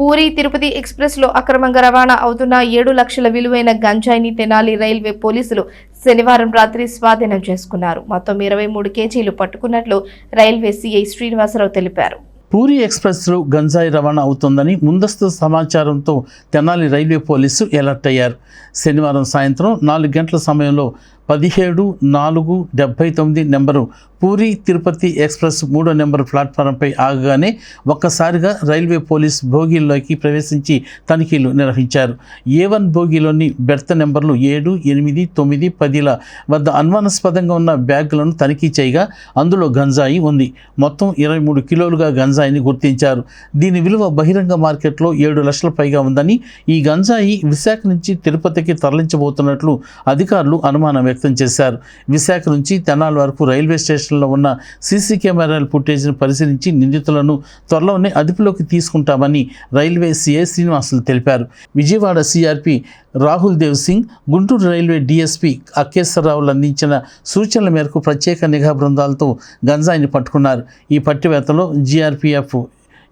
పూరి తిరుపతి ఎక్స్ప్రెస్లో అక్రమంగా రవాణా అవుతున్న ఏడు లక్షల విలువైన గంజాయిని తెనాలి రైల్వే పోలీసులు శనివారం రాత్రి స్వాధీనం చేసుకున్నారు. మొత్తం ఇరవై మూడు కేజీలు పట్టుకున్నట్లు రైల్వే సీఐ శ్రీనివాసరావు తెలిపారు. పూరి ఎక్స్ప్రెస్లో గంజాయి రవాణా అవుతోందని ముందస్తు సమాచారంతో తెనాలి రైల్వే పోలీసు అలర్ట్ అయ్యారు. శనివారం సాయంత్రం నాలుగు గంటల సమయంలో పదిహేడు నాలుగు డెబ్బై తొమ్మిది నెంబరు పూరి తిరుపతి ఎక్స్ప్రెస్ మూడో నెంబర్ ప్లాట్ఫారంపై ఆగగానే ఒక్కసారిగా రైల్వే పోలీస్ భోగిల్లోకి ప్రవేశించి తనిఖీలు నిర్వహించారు. ఏ వన్ భోగిలోని బెర్త్ నెంబర్లు ఏడు ఎనిమిది తొమ్మిది పదిల వద్ద అనుమానాస్పదంగా ఉన్న బ్యాగులను తనిఖీ చేయగా అందులో గంజాయి ఉంది. మొత్తం ఇరవై మూడు కిలోలుగా గంజాయిని గుర్తించారు. దీని విలువ బహిరంగ మార్కెట్లో ఏడు లక్షల పైగా ఉందని ఈ గంజాయి విశాఖ నుంచి తిరుపతికి తరలించబోతున్నట్లు అధికారులు అనుమానం వ్యక్తం వ్యక్తం చేశారు. విశాఖ నుంచి తెనాల వరకు రైల్వే స్టేషన్లో ఉన్న సీసీ కెమెరాల ఫుటేజ్ను పరిశీలించి నిందితులను త్వరలోనే అదుపులోకి తీసుకుంటామని రైల్వే సిఐ శ్రీనివాసులు తెలిపారు. Vijayawada CRP Rahul Dev Singh Guntur railway DSP అక్కేశ్వరరావులు అందించిన సూచనల మేరకు ప్రత్యేక నిఘా బృందాలతో గంజాయిని పట్టుకున్నారు. ఈ పట్టివేతలో GRPF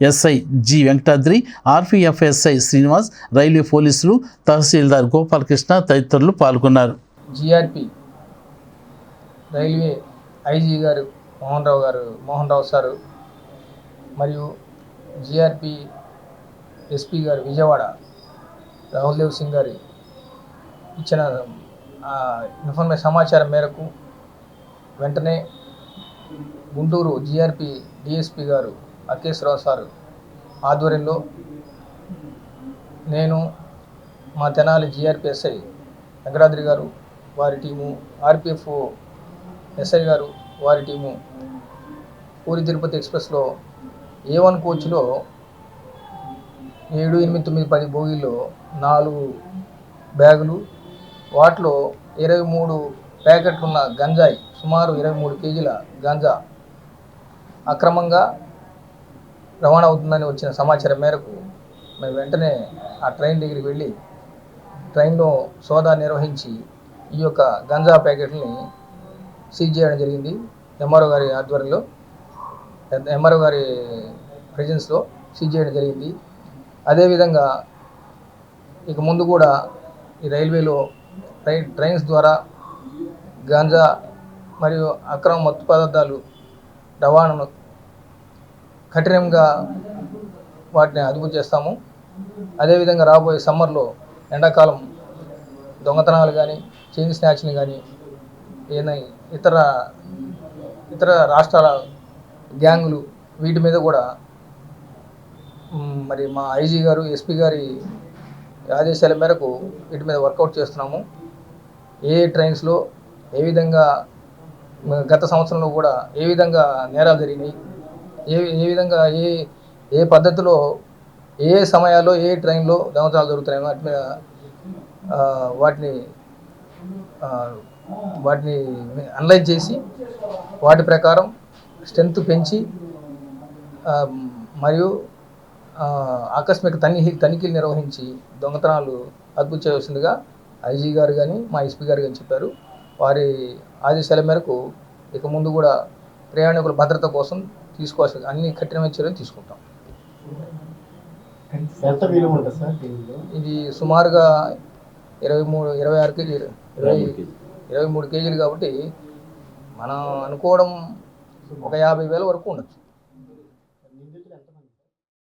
SI G Venkatadri RPF SI Srinivas railway పోలీసులు తహసీల్దార్ గోపాలకృష్ణ తదితరులు పాల్గొన్నారు. జీఆర్పీ రైల్వే ఐజీ గారు మోహన్ రావు గారు మోహన్ రావు సారు మరియు జిఆర్పి ఎస్పీ గారు విజయవాడ రాహుల్ దేవ్ సింగ్ గారి ఇచ్చిన ఇన్ఫర్మేషన్ సమాచారం మేరకు వెంటనే గుంటూరు జిఆర్పి డిఎస్పి గారు అకేశ్వరరావు సారు ఆధ్వర్యంలో నేను మా తెనాలి జీఆర్పిఎస్ఐ వెంకటాద్రి గారు వారి టీము ఆర్పిఎఫ్ ఎస్ఐ గారు వారి టీము పూరి తిరుపతి ఎక్స్ప్రెస్లో ఏ వన్ కోచ్లో ఏడు ఎనిమిది తొమ్మిది పది బోగీల్లో నాలుగు బ్యాగులు వాటిలో ఇరవై మూడు ప్యాకెట్లు ఉన్న గంజాయి సుమారు ఇరవై మూడు కేజీల గంజా అక్రమంగా రవాణా అవుతుందని వచ్చిన సమాచారం మేరకు మేము వెంటనే ఆ ట్రైన్ దగ్గరికి వెళ్ళి ట్రైన్లో సోదా నిర్వహించి ఈ యొక్క గంజా ప్యాకెట్ని సీజ్ చేయడం జరిగింది ఎంఆర్ఓ గారి ఆధ్వర్యంలో. ఎంఆర్ఓ గారి ప్రెజెన్స్లో సీజ్ చేయడం జరిగింది. అదేవిధంగా ఇక ముందు కూడా ఈ రైల్వేలో ట్రైన్ ట్రైన్స్ ద్వారా గాంజా మరియు అక్రమ మత్తు పదార్థాలు రవాణాను కఠినంగా వాటిని అదుపు చేస్తాము. అదేవిధంగా రాబోయే సమ్మర్లో ఎండాకాలం దొంగతనాలు కానీ చైన్ స్నాచ్ని కానీ ఏదైనా ఇతర ఇతర రాష్ట్రాల గ్యాంగులు వీటి మీద కూడా మరి మా ఐజీ గారు ఎస్పీ గారి ఆదేశాల మేరకు వీటి మీద వర్కౌట్ చేస్తున్నాము. ఏ ట్రైన్స్లో ఏ విధంగా గత సంవత్సరంలో కూడా ఏ విధంగా నేరాలు జరిగినాయి ఏ ఏ విధంగా ఏ ఏ పద్ధతిలో ఏ ఏ సమయాల్లో ఏ ట్రైన్లో దొంగతనాలు జరుగుతున్నాయో వాటి మీద వాటిని వాటిని అనలైజ్ చేసి వాటి ప్రకారం స్ట్రెంత్ పెంచి మరియు ఆకస్మిక తనిఖీ తనిఖీలు నిర్వహించి దొంగతనాలు అదుపు చేయవలసిందిగా ఐజీ గారు కానీ మా ఎస్పీ గారు కానీ చెప్పారు. వారి ఆదేశాల మేరకు ఇక ముందు కూడా ప్రయాణికుల భద్రత కోసం తీసుకోవాల్సిన అన్ని కఠినమైన చర్యలు తీసుకుంటాం. ఇది సుమారుగా ఇరవై మూడు ఇరవై ఆరు కేజీలు. ఇరవై ఇరవై మూడు కేజీలు. కాబట్టి మనం అనుకోవడం ఒక యాభై వేల వరకు ఉండొచ్చు.